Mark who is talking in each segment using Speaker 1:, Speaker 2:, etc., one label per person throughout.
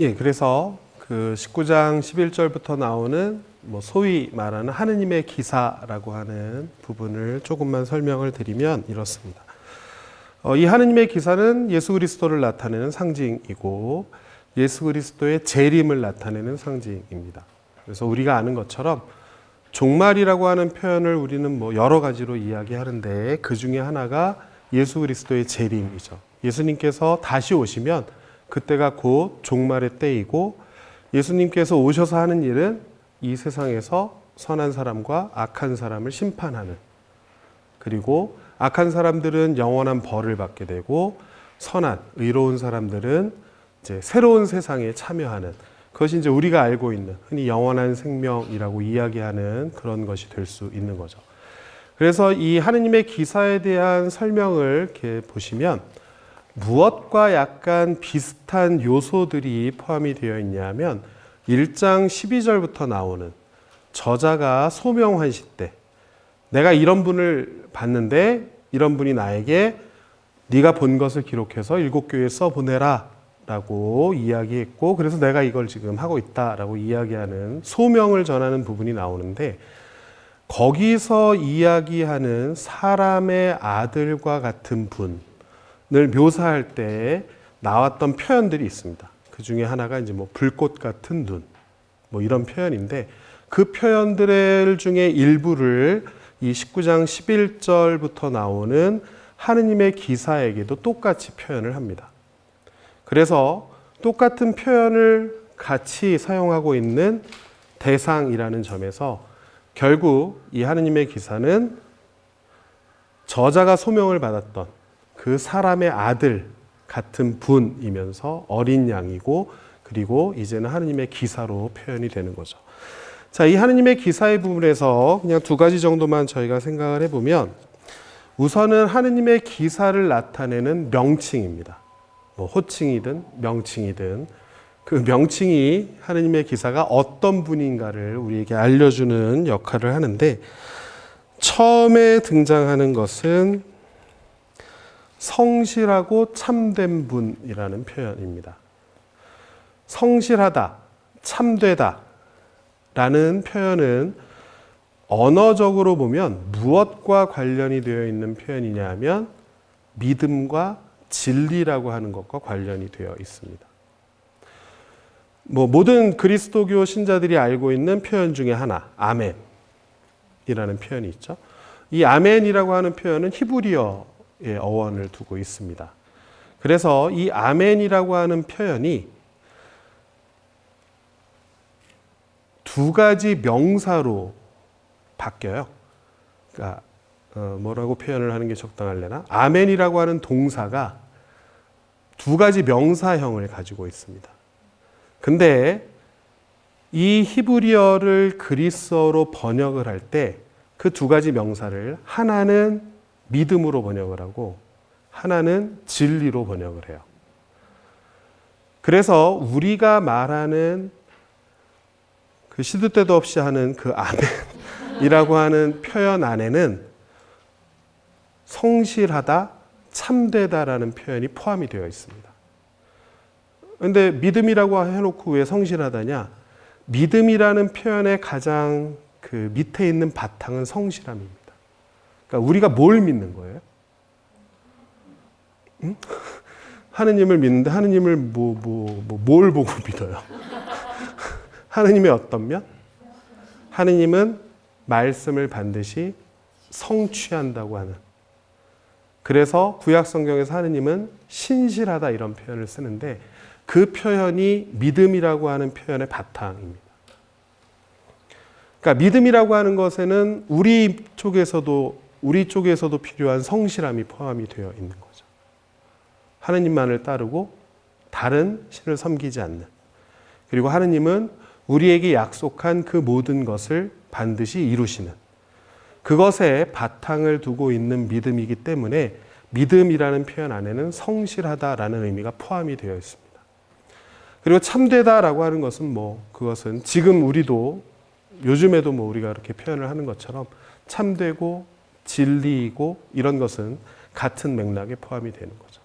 Speaker 1: 예, 그래서 그 19장 11절부터 나오는 뭐 소위 말하는 하느님의 기사라고 하는 부분을 조금만 설명을 드리면 이렇습니다. 어, 이 하느님의 기사는 예수 그리스도를 나타내는 상징이고 예수 그리스도의 재림을 나타내는 상징입니다. 그래서 우리가 아는 것처럼 종말이라고 하는 표현을 우리는 뭐 여러 가지로 이야기하는데 그 중에 하나가 예수 그리스도의 재림이죠. 예수님께서 다시 오시면 그때가 곧 종말의 때이고 예수님께서 오셔서 하는 일은 이 세상에서 선한 사람과 악한 사람을 심판하는 그리고 악한 사람들은 영원한 벌을 받게 되고 선한 의로운 사람들은 이제 새로운 세상에 참여하는 그것이 이제 우리가 알고 있는 흔히 영원한 생명이라고 이야기하는 그런 것이 될 수 있는 거죠. 그래서 이 하느님의 기사에 대한 설명을 이렇게 보시면 무엇과 약간 비슷한 요소들이 포함이 되어 있냐면 1장 12절부터 나오는 저자가 소명환시 때 내가 이런 분을 봤는데 이런 분이 나에게 네가 본 것을 기록해서 일곱 교회에 써 보내라 라고 이야기했고 그래서 내가 이걸 지금 하고 있다 라고 이야기하는 소명을 전하는 부분이 나오는데 거기서 이야기하는 사람의 아들과 같은 분을 묘사할 때 나왔던 표현들이 있습니다. 그 중에 하나가 이제 뭐 불꽃 같은 눈, 뭐 이런 표현인데 그 표현들 중에 일부를 이 19장 11절부터 나오는 하느님의 기사에게도 똑같이 표현을 합니다. 그래서 똑같은 표현을 같이 사용하고 있는 대상이라는 점에서 결국 이 하느님의 기사는 저자가 소명을 받았던 그 사람의 아들 같은 분이면서 어린 양이고 그리고 이제는 하느님의 기사로 표현이 되는 거죠. 자, 이 하느님의 기사의 부분에서 그냥 두 가지 정도만 저희가 생각을 해보면 우선은 하느님의 기사를 나타내는 명칭입니다. 뭐 호칭이든 명칭이든 그 명칭이 하느님의 기사가 어떤 분인가를 우리에게 알려주는 역할을 하는데 처음에 등장하는 것은 성실하고 참된 분이라는 표현입니다. 성실하다, 참되다 라는 표현은 언어적으로 보면 무엇과 관련이 되어 있는 표현이냐 하면 믿음과 진리라고 하는 것과 관련이 되어 있습니다. 뭐 모든 그리스도교 신자들이 알고 있는 표현 중에 하나, 아멘이라는 표현이 있죠. 이 아멘이라고 하는 표현은 히브리어의 어원을 두고 있습니다. 그래서 이 아멘이라고 하는 표현이 두 가지 명사로 바뀌어요. 그러니까 어, 뭐라고 표현을 하는 게 적당할래나? 아멘이라고 하는 동사가 두 가지 명사형을 가지고 있습니다. 근데 이 히브리어를 그리스어로 번역을 할 때 그 두 가지 명사를 하나는 믿음으로 번역을 하고 하나는 진리로 번역을 해요. 그래서 우리가 말하는 그 시도 때도 없이 하는 그 아멘이라고 하는 표현 안에는 성실하다, 참되다라는 표현이 포함이 되어 있습니다. 근데 믿음이라고 해놓고 왜 성실하다냐? 믿음이라는 표현의 가장 그 밑에 있는 바탕은 성실함입니다. 그러니까 우리가 뭘 믿는 거예요? 응? 하느님을 믿는데 하느님을 뭐, 뭐, 뭐, 뭘 보고 믿어요? 하느님의 어떤 면? 하느님은 말씀을 반드시 성취한다고 하는. 그래서 구약 성경에서 하느님은 신실하다 이런 표현을 쓰는데 그 표현이 믿음이라고 하는 표현의 바탕입니다. 그러니까 믿음이라고 하는 것에는 우리 쪽에서도 우리 쪽에서도 필요한 성실함이 포함이 되어 있는 거죠. 하느님만을 따르고 다른 신을 섬기지 않는. 그리고 하느님은 우리에게 약속한 그 모든 것을 반드시 이루시는 그것에 바탕을 두고 있는 믿음이기 때문에 믿음이라는 표현 안에는 성실하다라는 의미가 포함이 되어 있습니다. 그리고 참되다라고 하는 것은 뭐 그것은 지금 우리도 요즘에도 뭐 우리가 이렇게 표현을 하는 것처럼 참되고 진리이고 이런 것은 같은 맥락에 포함이 되는 거죠.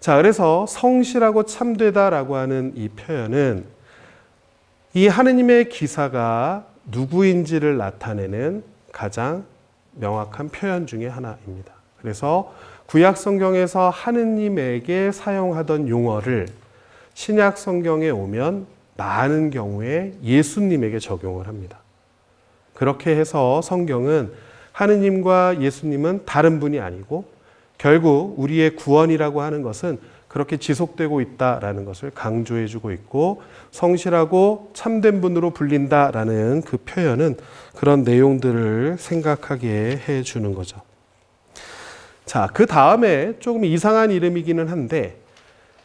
Speaker 1: 자, 그래서 성실하고 참되다라고 하는 이 표현은 이 하느님의 기사가 누구인지를 나타내는 가장 명확한 표현 중의 하나입니다. 그래서 구약 성경에서 하느님에게 사용하던 용어를 신약 성경에 오면 많은 경우에 예수님에게 적용을 합니다. 그렇게 해서 성경은 하느님과 예수님은 다른 분이 아니고 결국 우리의 구원이라고 하는 것은 그렇게 지속되고 있다라는 것을 강조해 주고 있고 성실하고 참된 분으로 불린다라는 그 표현은 그런 내용들을 생각하게 해 주는 거죠. 자, 그 다음에 조금 이상한 이름이기는 한데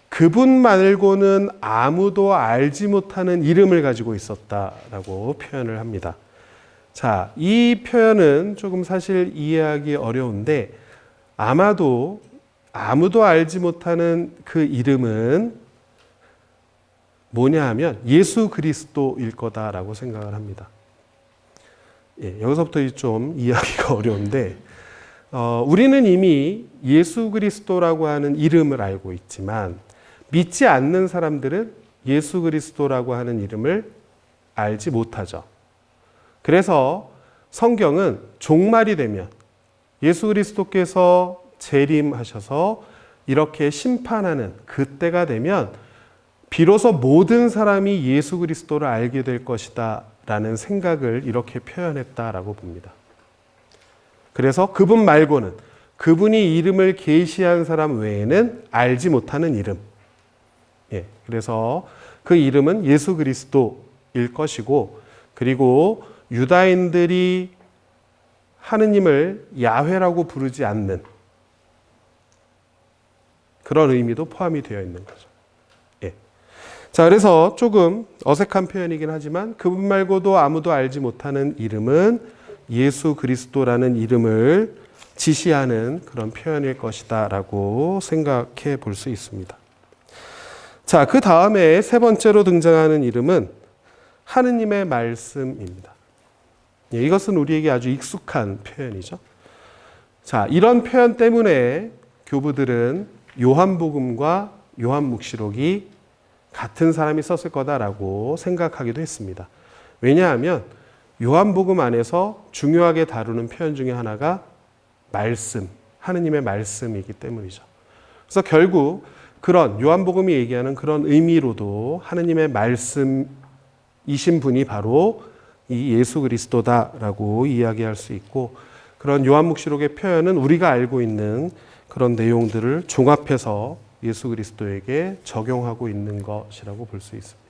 Speaker 1: 그분 말고는 아무도 알지 못하는 이름을 가지고 있었다라고 표현을 합니다. 자, 이 표현은 조금 사실 이해하기 어려운데 아마도 아무도 알지 못하는 그 이름은 뭐냐 하면 예수 그리스도일 거다라고 생각을 합니다. 예, 여기서부터 좀 이해하기가 어려운데 어, 우리는 이미 예수 그리스도라고 하는 이름을 알고 있지만 믿지 않는 사람들은 예수 그리스도라고 하는 이름을 알지 못하죠. 그래서 성경은 종말이 되면 예수 그리스도께서 재림하셔서 이렇게 심판하는 그때가 되면 비로소 모든 사람이 예수 그리스도를 알게 될 것이다 라는 생각을 이렇게 표현했다라고 봅니다. 그래서 그분 말고는 그분이 이름을 계시한 사람 외에는 알지 못하는 이름. 예. 그래서 그 이름은 예수 그리스도일 것이고 그리고 유다인들이 하느님을 야훼라고 부르지 않는 그런 의미도 포함이 되어 있는 거죠. 예. 자, 그래서 조금 어색한 표현이긴 하지만 그분 말고도 아무도 알지 못하는 이름은 예수 그리스도라는 이름을 지시하는 그런 표현일 것이다 라고 생각해 볼 수 있습니다. 자, 그 다음에 세 번째로 등장하는 이름은 하느님의 말씀입니다. 예, 이것은 우리에게 아주 익숙한 표현이죠. 자, 이런 표현 때문에 교부들은 요한복음과 요한묵시록이 같은 사람이 썼을 거다라고 생각하기도 했습니다. 왜냐하면 요한복음 안에서 중요하게 다루는 표현 중에 하나가 말씀, 하느님의 말씀이기 때문이죠. 그래서 결국 그런 요한복음이 얘기하는 그런 의미로도 하느님의 말씀이신 분이 바로 이 예수 그리스도다라고 이야기할 수 있고 그런 요한묵시록의 표현은 우리가 알고 있는 그런 내용들을 종합해서 예수 그리스도에게 적용하고 있는 것이라고 볼 수 있습니다.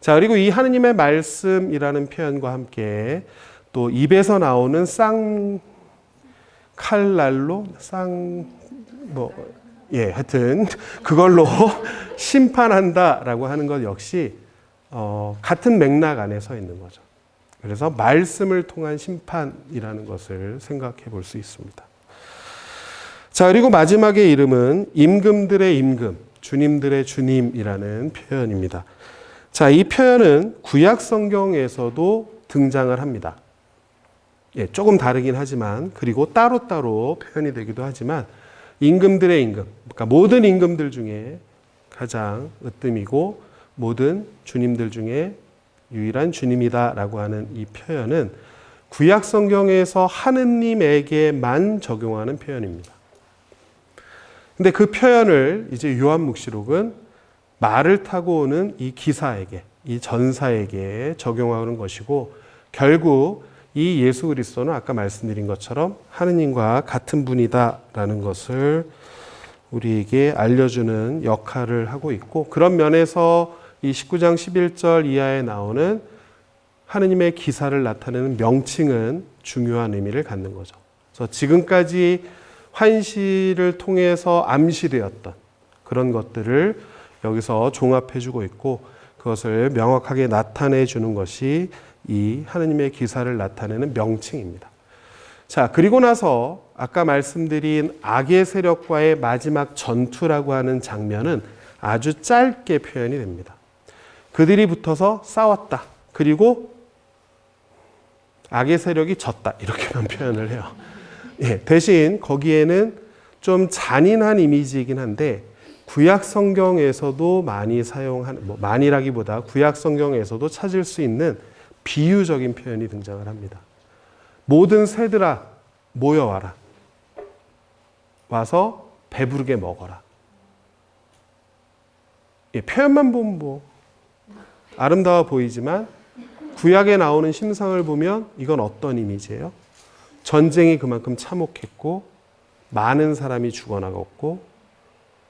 Speaker 1: 자, 그리고 이 하느님의 말씀이라는 표현과 함께 또 입에서 나오는 쌍 칼날로 쌍뭐 예, 하여튼 그걸로 심판한다라고 하는 것 역시 어, 같은 맥락 안에 서 있는 거죠. 그래서 말씀을 통한 심판이라는 것을 생각해 볼 수 있습니다. 자, 그리고 마지막의 이름은 임금들의 임금, 주님들의 주님이라는 표현입니다. 자, 이 표현은 구약 성경에서도 등장을 합니다. 예, 조금 다르긴 하지만, 그리고 따로따로 표현이 되기도 하지만, 임금들의 임금, 그러니까 모든 임금들 중에 가장 으뜸이고, 모든 주님들 중에 유일한 주님이다라고 하는 이 표현은 구약 성경에서 하느님에게만 적용하는 표현입니다. 근데 그 표현을 이제 요한묵시록은 말을 타고 오는 이 기사에게, 이 전사에게 적용하는 것이고 결국 이 예수 그리스도는 아까 말씀드린 것처럼 하느님과 같은 분이다라는 것을 우리에게 알려주는 역할을 하고 있고 그런 면에서 이 19장 11절 이하에 나오는 하느님의 기사를 나타내는 명칭은 중요한 의미를 갖는 거죠. 그래서 지금까지 환시를 통해서 암시되었던 그런 것들을 여기서 종합해 주고 있고 그것을 명확하게 나타내 주는 것이 이 하느님의 기사를 나타내는 명칭입니다. 자, 그리고 나서 아까 말씀드린 악의 세력과의 마지막 전투라고 하는 장면은 아주 짧게 표현이 됩니다. 그들이 붙어서 싸웠다. 그리고 악의 세력이 졌다. 이렇게만 표현을 해요. 예, 대신 거기에는 좀 잔인한 이미지이긴 한데 구약 성경에서도 많이 사용하는 뭐 많이라기보다 구약 성경에서도 찾을 수 있는 비유적인 표현이 등장을 합니다. 모든 새들아 모여와라. 와서 배부르게 먹어라. 예, 표현만 보면 뭐 아름다워 보이지만 구약에 나오는 심상을 보면 이건 어떤 이미지예요? 전쟁이 그만큼 참혹했고 많은 사람이 죽어나갔고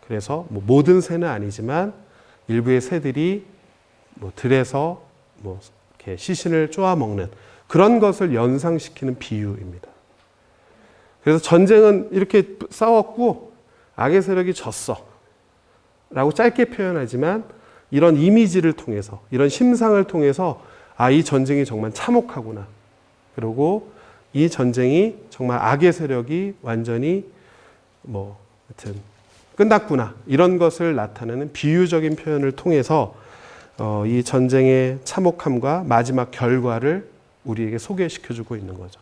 Speaker 1: 그래서 뭐 모든 새는 아니지만 일부의 새들이 뭐 들에서 뭐 이렇게 시신을 쪼아 먹는 그런 것을 연상시키는 비유입니다. 그래서 전쟁은 이렇게 싸웠고 악의 세력이 졌어. 라고 짧게 표현하지만 이런 이미지를 통해서 이런 심상을 통해서 아, 이 전쟁이 정말 참혹하구나. 그리고 이 전쟁이 정말 악의 세력이 완전히 뭐 하여튼 끝났구나. 이런 것을 나타내는 비유적인 표현을 통해서 어, 이 전쟁의 참혹함과 마지막 결과를 우리에게 소개시켜주고 있는 거죠.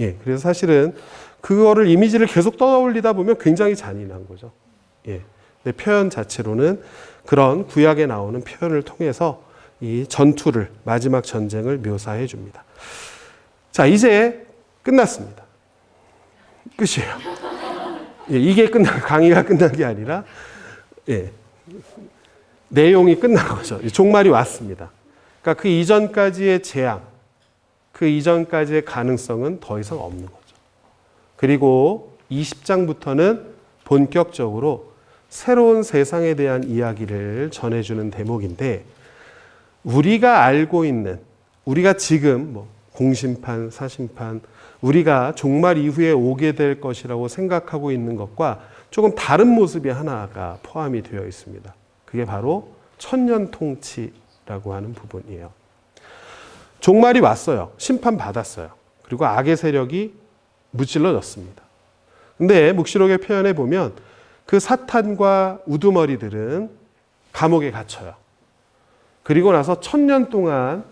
Speaker 1: 예, 그래서 사실은 그거를 이미지를 계속 떠올리다 보면 굉장히 잔인한 거죠. 예, 내 표현 자체로는 그런 구약에 나오는 표현을 통해서 이 전투를 마지막 전쟁을 묘사해 줍니다. 자, 이제 끝났습니다. 끝이에요. 예, 이게 끝난 강의가 끝난 게 아니라 예, 내용이 끝난 거죠. 종말이 왔습니다. 그러니까 그 이전까지의 재앙, 그 이전까지의 가능성은 더 이상 없는 거죠. 그리고 20장부터는 본격적으로 새로운 세상에 대한 이야기를 전해주는 대목인데 우리가 알고 있는 우리가 지금 뭐 공심판, 사심판, 우리가 종말 이후에 오게 될 것이라고 생각하고 있는 것과 조금 다른 모습이 하나가 포함이 되어 있습니다. 그게 바로 천년 통치라고 하는 부분이에요. 종말이 왔어요. 심판 받았어요. 그리고 악의 세력이 무찔러졌습니다. 근데 묵시록의 표현에 보면 그 사탄과 우두머리들은 감옥에 갇혀요. 그리고 나서 천년 동안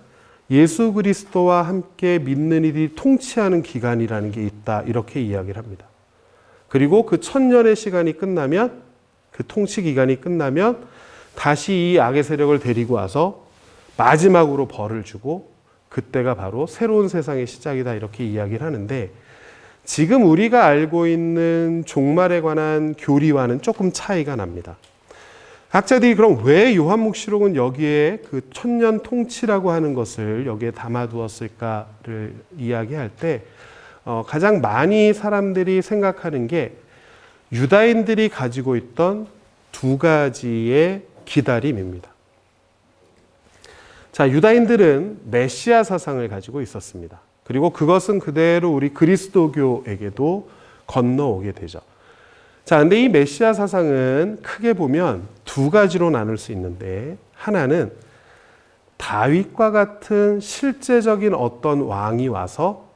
Speaker 1: 예수 그리스도와 함께 믿는 이들이 통치하는 기간이라는 게 있다. 이렇게 이야기를 합니다. 그리고 그 천년의 시간이 끝나면 그 통치 기간이 끝나면 다시 이 악의 세력을 데리고 와서 마지막으로 벌을 주고 그때가 바로 새로운 세상의 시작이다. 이렇게 이야기를 하는데 지금 우리가 알고 있는 종말에 관한 교리와는 조금 차이가 납니다. 학자들이 그럼 왜 요한묵시록은 여기에 그 천년 통치라고 하는 것을 여기에 담아두었을까를 이야기할 때 어, 가장 많이 사람들이 생각하는 게 유다인들이 가지고 있던 두 가지의 기다림입니다. 자, 유다인들은 메시아 사상을 가지고 있었습니다. 그리고 그것은 그대로 우리 그리스도교에게도 건너오게 되죠. 자, 근데 이 메시아 사상은 크게 보면 두 가지로 나눌 수 있는데 하나는 다윗과 같은 실제적인 어떤 왕이 와서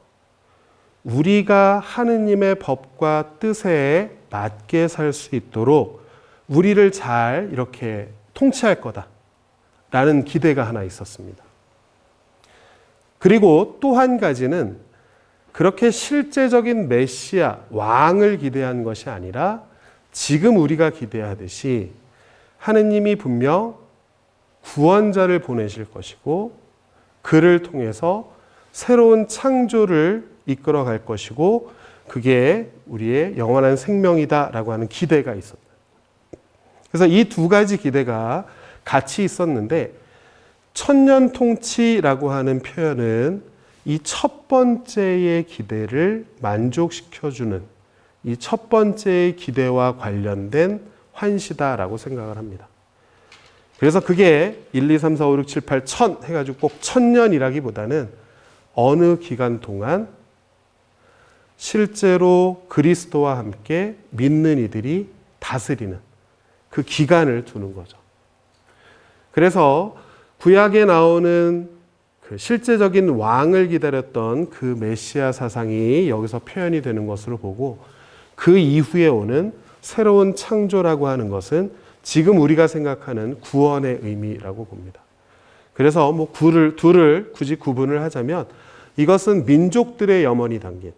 Speaker 1: 우리가 하느님의 법과 뜻에 맞게 살 수 있도록 우리를 잘 이렇게 통치할 거다 라는 기대가 하나 있었습니다. 그리고 또 한 가지는 그렇게 실제적인 메시아, 왕을 기대한 것이 아니라 지금 우리가 기대하듯이 하느님이 분명 구원자를 보내실 것이고 그를 통해서 새로운 창조를 이끌어 갈 것이고 그게 우리의 영원한 생명이다라고 하는 기대가 있었다. 그래서 이 두 가지 기대가 같이 있었는데 천년 통치라고 하는 표현은 이 첫 번째의 기대를 만족시켜주는 이 첫 번째의 기대와 관련된 환시다라고 생각을 합니다. 그래서 그게 1, 2, 3, 4, 5, 6, 7, 8, 1000 해가지고 꼭 천년이라기보다는 어느 기간 동안 실제로 그리스도와 함께 믿는 이들이 다스리는 그 기간을 두는 거죠. 그래서 구약에 나오는 그 실제적인 왕을 기다렸던 그 메시아 사상이 여기서 표현이 되는 것으로 보고 그 이후에 오는 새로운 창조라고 하는 것은 지금 우리가 생각하는 구원의 의미라고 봅니다. 그래서 뭐 구를, 둘을 굳이 구분을 하자면 이것은 민족들의 염원이 담긴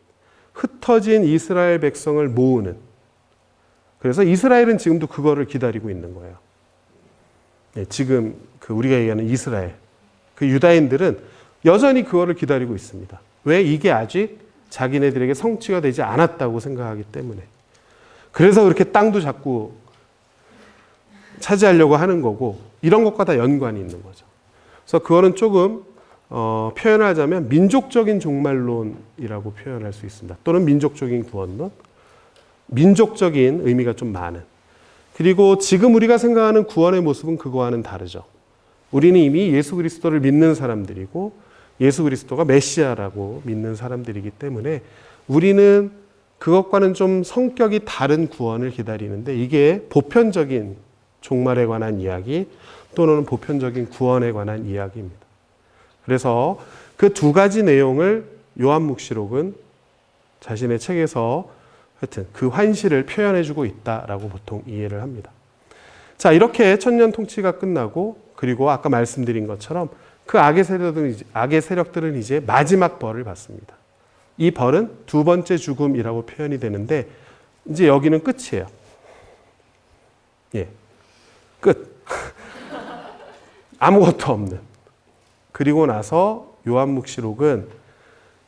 Speaker 1: 흩어진 이스라엘 백성을 모으는 그래서 이스라엘은 지금도 그거를 기다리고 있는 거예요. 예, 지금 그 우리가 얘기하는 이스라엘. 그 유다인들은 여전히 그거를 기다리고 있습니다. 왜? 이게 아직 자기네들에게 성취가 되지 않았다고 생각하기 때문에. 그래서 그렇게 땅도 자꾸 차지하려고 하는 거고, 이런 것과 다 연관이 있는 거죠. 그래서 그거는 조금 어, 표현하자면 민족적인 종말론이라고 표현할 수 있습니다. 또는 민족적인 구원론. 민족적인 의미가 좀 많은. 그리고 지금 우리가 생각하는 구원의 모습은 그거와는 다르죠. 우리는 이미 예수 그리스도를 믿는 사람들이고 예수 그리스도가 메시아라고 믿는 사람들이기 때문에 우리는 그것과는 좀 성격이 다른 구원을 기다리는데 이게 보편적인 종말에 관한 이야기 또는 보편적인 구원에 관한 이야기입니다. 그래서 그 두 가지 내용을 요한묵시록은 자신의 책에서 하여튼 그 환시를 표현해주고 있다라고 보통 이해를 합니다. 자, 이렇게 천년 통치가 끝나고 그리고 아까 말씀드린 것처럼 그 악의 세력들은 이제, 악의 세력들은 이제 마지막 벌을 받습니다. 이 벌은 두 번째 죽음이라고 표현이 되는데 이제 여기는 끝이에요. 예. 끝. 아무것도 없는. 그리고 나서 요한묵시록은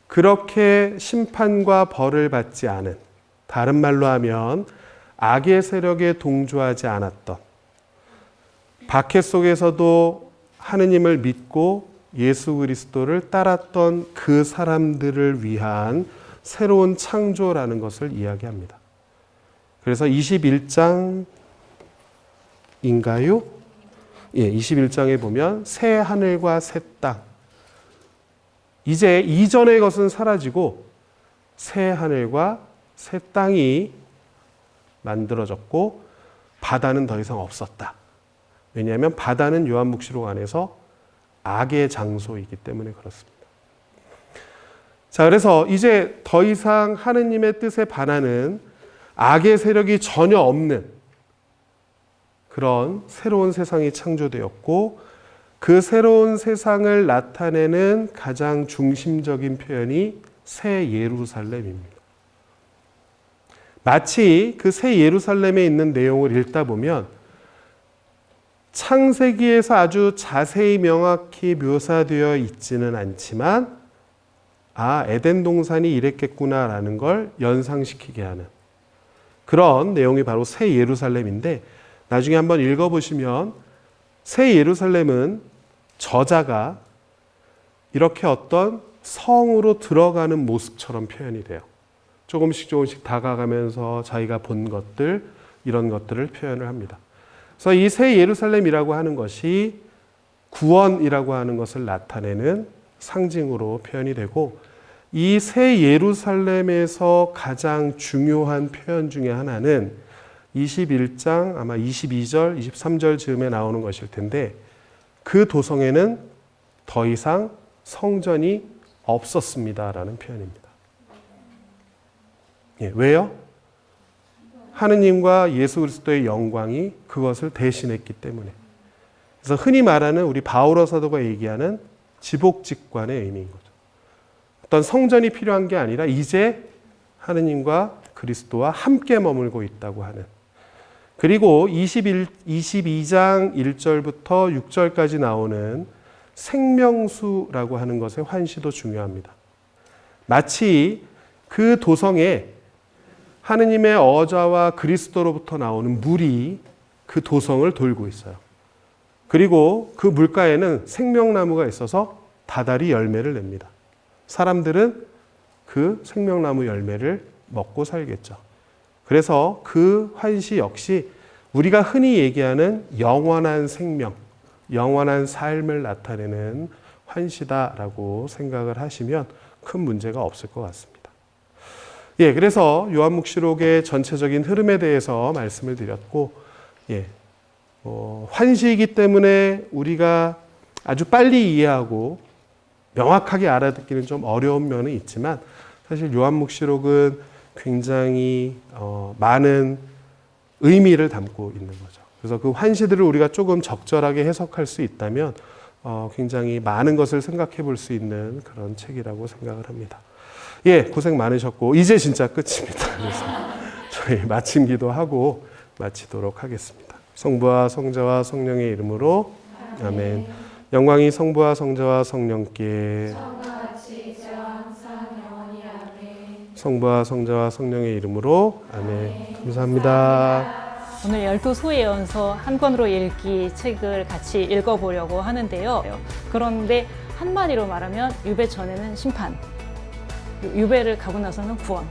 Speaker 1: 그렇게 심판과 벌을 받지 않은 다른 말로 하면 악의 세력에 동조하지 않았던 박해 속에서도 하느님을 믿고 예수 그리스도를 따랐던 그 사람들을 위한 새로운 창조라는 것을 이야기합니다. 그래서 21장인가요? 예, 21장에 보면 새 하늘과 새 땅. 이제 이전의 것은 사라지고 새 하늘과 새 땅이 만들어졌고 바다는 더 이상 없었다. 왜냐하면 바다는 요한묵시록 안에서 악의 장소이기 때문에 그렇습니다. 자, 그래서 이제 더 이상 하느님의 뜻에 반하는 악의 세력이 전혀 없는 그런 새로운 세상이 창조되었고 그 새로운 세상을 나타내는 가장 중심적인 표현이 새 예루살렘입니다. 마치 그 새 예루살렘에 있는 내용을 읽다 보면 창세기에서 아주 자세히 명확히 묘사되어 있지는 않지만 아, 에덴 동산이 이랬겠구나라는 걸 연상시키게 하는 그런 내용이 바로 새 예루살렘인데 나중에 한번 읽어보시면 새 예루살렘은 저자가 이렇게 어떤 성으로 들어가는 모습처럼 표현이 돼요. 조금씩 조금씩 다가가면서 자기가 본 것들, 이런 것들을 표현을 합니다. 그래서 이 새 예루살렘이라고 하는 것이 구원이라고 하는 것을 나타내는 상징으로 표현이 되고 이 새 예루살렘에서 가장 중요한 표현 중에 하나는 21장 아마 22절, 23절 즈음에 나오는 것일 텐데 그 도성에는 더 이상 성전이 없었습니다라는 표현입니다. 예, 왜요? 하느님과 예수 그리스도의 영광이 그것을 대신했기 때문에. 그래서 흔히 말하는 우리 바오로 사도가 얘기하는 지복직관의 의미인 거죠. 어떤 성전이 필요한 게 아니라 이제 하느님과 그리스도와 함께 머물고 있다고 하는. 그리고 21, 22장 1절부터 6절까지 나오는 생명수라고 하는 것의 환시도 중요합니다. 마치 그 도성에 하느님의 어자와 그리스도로부터 나오는 물이 그 도성을 돌고 있어요. 그리고 그 물가에는 생명나무가 있어서 다달이 열매를 냅니다. 사람들은 그 생명나무 열매를 먹고 살겠죠. 그래서 그 환시 역시 우리가 흔히 얘기하는 영원한 생명, 영원한 삶을 나타내는 환시다라고 생각을 하시면 큰 문제가 없을 것 같습니다. 예, 그래서 요한묵시록의 전체적인 흐름에 대해서 말씀을 드렸고, 예, 어, 환시이기 때문에 우리가 아주 빨리 이해하고 명확하게 알아듣기는 좀 어려운 면은 있지만 사실 요한묵시록은 굉장히 어, 많은 의미를 담고 있는 거죠. 그래서 그 환시들을 우리가 조금 적절하게 해석할 수 있다면 어, 굉장히 많은 것을 생각해 볼 수 있는 그런 책이라고 생각을 합니다. 예, 고생 많으셨고 이제 진짜 끝입니다. 그래서 저희 마침 기도하고 마치도록 하겠습니다. 성부와 성자와 성령의 이름으로 아멘. 영광이 성부와 성자와 성령께 성부와 성자와 성령의 이름으로 아멘. 감사합니다.
Speaker 2: 오늘 열두 소예언서 한 권으로 읽기 책을 같이 읽어보려고 하는데요. 그런데 한마디로 말하면 유배 전에는 심판, 유배를 가고 나서는 구원.